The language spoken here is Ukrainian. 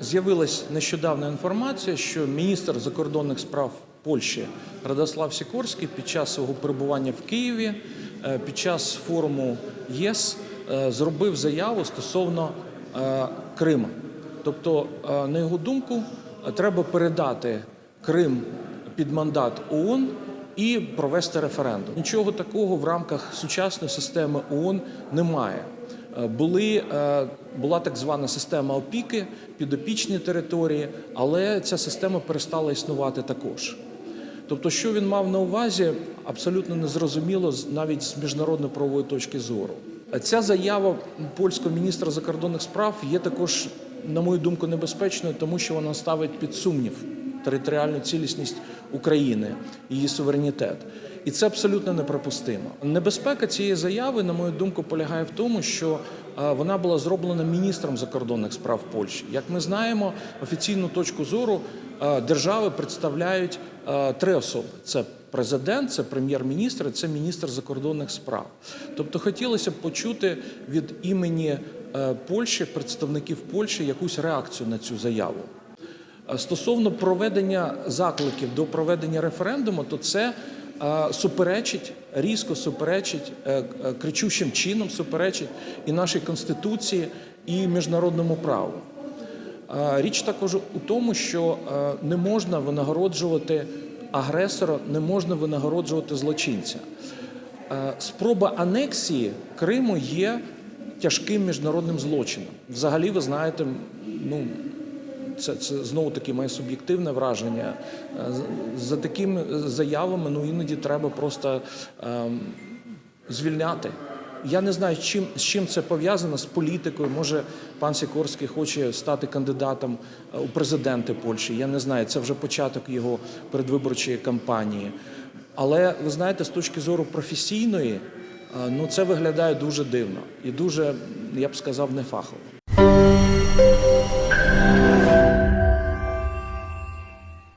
З'явилась нещодавна інформація, що міністр закордонних справ Польщі Радослав Сікорський під час свого перебування в Києві, е, під час форуму ЄС е, зробив заяву стосовно е, Криму. Тобто, на його думку, треба передати Крим під мандат ООН і провести референдум. Нічого такого в рамках сучасної системи ООН немає. Були, е, була так звана система опіки, підопічні території, але ця система перестала існувати також. Тобто, що він мав на увазі, абсолютно незрозуміло навіть з міжнародної правової точки зору. Ця заява польського міністра закордонних справ є також, на мою думку, небезпечною, тому що вона ставить під сумнів територіальну цілісність України, її суверенітет. І це абсолютно неприпустимо. Небезпека цієї заяви, на мою думку, полягає в тому, що е, вона була зроблена міністром закордонних справ Польщі. Як ми знаємо, офіційну точку зору е, держави представляють е, три особи: це президент, це прем'єр-міністр, це міністр закордонних справ. Тобто хотілося б почути від імені Польщі, представників Польщі, якусь реакцію на цю заяву. Стосовно проведення закликів до проведення референдуму, то це суперечить, різко суперечить, е, е, кричущим чином суперечить і нашій конституції, і міжнародному праву. Річ також у тому, що е, не можна винагороджувати агресора, не можна винагороджувати злочинця. Спроба анексії Криму є тяжким міжнародним злочином. Взагалі, ви знаєте, ну це, це знову таки моє суб'єктивне враження. За такими заявами ну іноді треба просто ем, звільняти. Я не знаю, чим, з чим це пов'язано з політикою. Може, пан Сікорський хоче стати кандидатом е, у президенти Польщі. Я не знаю, це вже початок його передвиборчої кампанії. Але ви знаєте, з точки зору професійної, е, ну це виглядає дуже дивно і дуже, я б сказав, нефахово.